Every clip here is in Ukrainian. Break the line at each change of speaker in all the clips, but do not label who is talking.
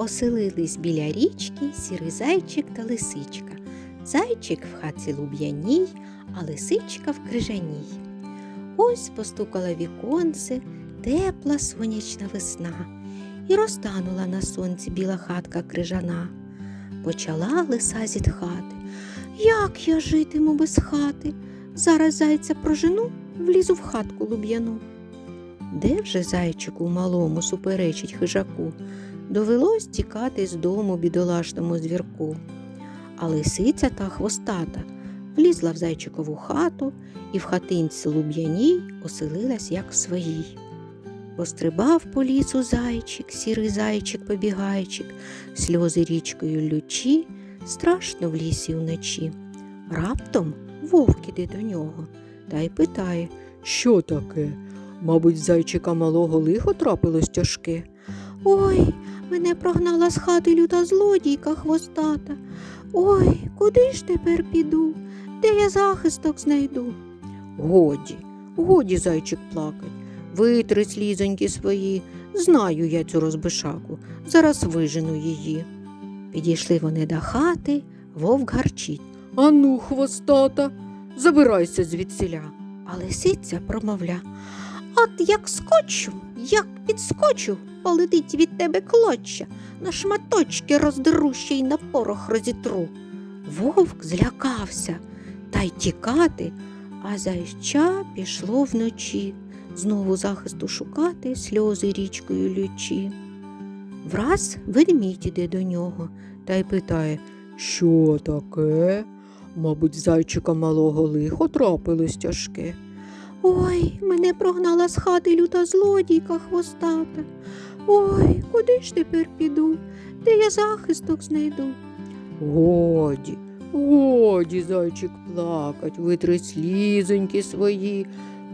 Оселились біля річки сірий зайчик та лисичка. Зайчик в хатці луб'яній, а лисичка в крижаній. Ось постукала віконце, тепла сонячна весна, і розтанула на сонці біла хатка крижана. Почала лиса зітхати. Як я житиму без хати? Зараз зайця прожену, влізу в хатку луб'яну. Де вже зайчику малому суперечить хижаку? Довелось тікати з дому бідолашному звірку. А лисиця та хвостата влізла в зайчикову хату і в хатинці луб'яній оселилась, як в своїй. Пострибав по лісу зайчик, сірий зайчик побігайчик, сльози річкою лючі, страшно в лісі вночі. Раптом вовк іде до нього та й питає
Що таке? Мабуть, зайчика малого лихо трапилось тяжке.
Ой, мене прогнала з хати люта злодійка хвостата. Ой, куди ж тепер піду? Де я захисток знайду?
Годі, годі, зайчик плакать. Витри слізоньки свої. Знаю я цю розбишаку. Зараз вижену її.
Підійшли вони до хати, вовк гарчить,
Ану, хвостата, забирайся звідсіля.
а лисиця промовля. От як скочу, як підскочу, полетить від тебе клоча, на шматочки роздеру й на порох розітру. Вовк злякався та й тікати, а зайча пішло вночі, знову захисту шукати, сльози річкою лючі. Враз ведмідь іде до нього та й питає
Що таке? Мабуть, зайчика малого лихо трапилось тяжке.
Ой, мене прогнала з хати люта злодійка хвостата. Ой, куди ж тепер піду? Де я захисток знайду?
Годі, годі, зайчик плакать, витри слізоньки свої.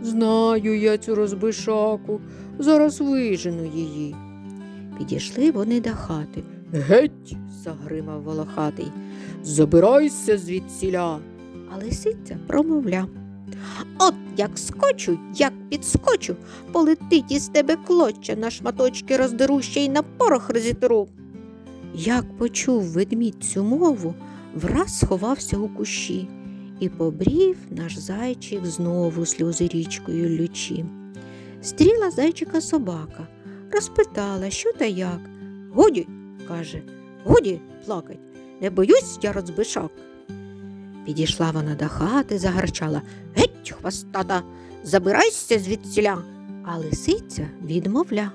Знаю я цю розбишаку, зараз вижену її.
Підійшли вони до хати.
Геть, загримав волохатий, забирайся звідсіля.
А лисиця промовля. От як скочу, як підскочу, полетить із тебе клоча, на шматочки роздеру й на порох розітру. Як почув ведмідь цю мову, враз сховався у кущі, і побрів наш зайчик знову сльози річкою лючі. Стріла зайчика собака, розпитала, що та як. Годі, каже, годі плакать, не боюсь я розбишак. Підійшла вона до хати, загарчала Геть, хвостата, забирайся звідсіля. А лисиця відмовля.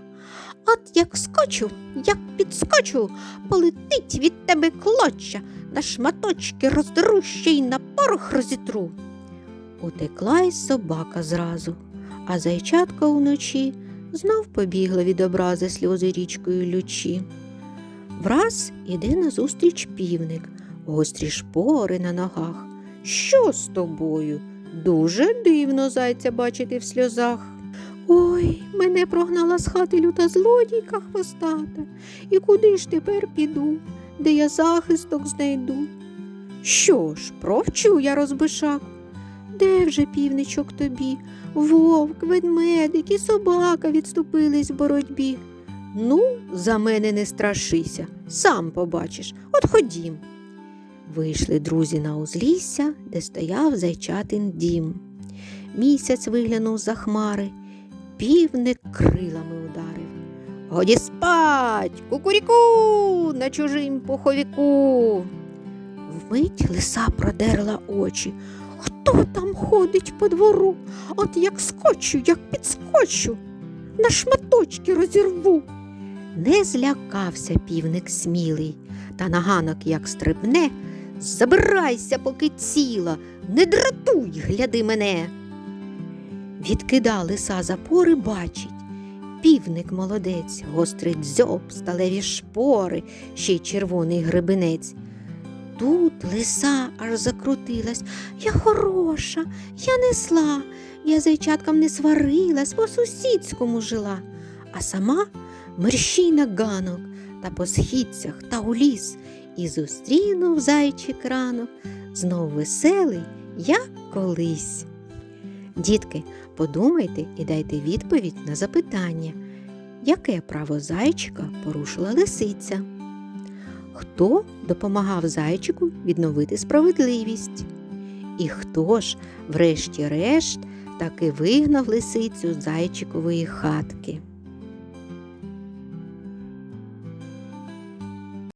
От як скочу, як підскочу, полетить від тебе клоча, на шматочки роздеру ще й на порох розітру. Утекла й собака зразу, а зайчатка уночі знов побігла від образи сльози річкою лючі. Враз іде назустріч півник, гострі шпори на ногах. Що з тобою? Дуже дивно зайця бачити в сльозах. Ой, мене прогнала з хати люта злодійка хвостата. І куди ж тепер піду, де я захисток знайду? Що ж, провчу я розбишак. Де вже півничок тобі? Вовк, ведмедик і собака відступились в боротьбі. Ну, за мене не страшися, сам побачиш. От ходім. Вийшли друзі на узлісся, де стояв зайчатин дім. Місяць виглянув за хмари, півник крилами ударив. Годі спать, кукуріку на чужим пуховіку. Вмить лиса продерла очі. Хто там ходить по двору? От як скочу, як підскочу, на шматочки розірву. Не злякався півник смілий, та на ганок як стрибне, забирайся, поки ціла, не дратуй, гляди мене. Відкида лиса запори, бачить. Півник молодець, гострий дзьоб, сталеві шпори, ще й червоний гребенець. Тут лиса аж закрутилась. Я хороша, я несла, я зайчаткам не сварилась, по сусідському жила, а сама мерщій на ганок та по східцях та у ліс, і зустрінув зайчик ранок, знов веселий, як колись. Дітки, подумайте і дайте відповідь на запитання, яке право зайчика порушила лисиця?
хто допомагав зайчику відновити справедливість. І хто ж, врешті-решт, таки вигнав лисицю з зайчикової хатки.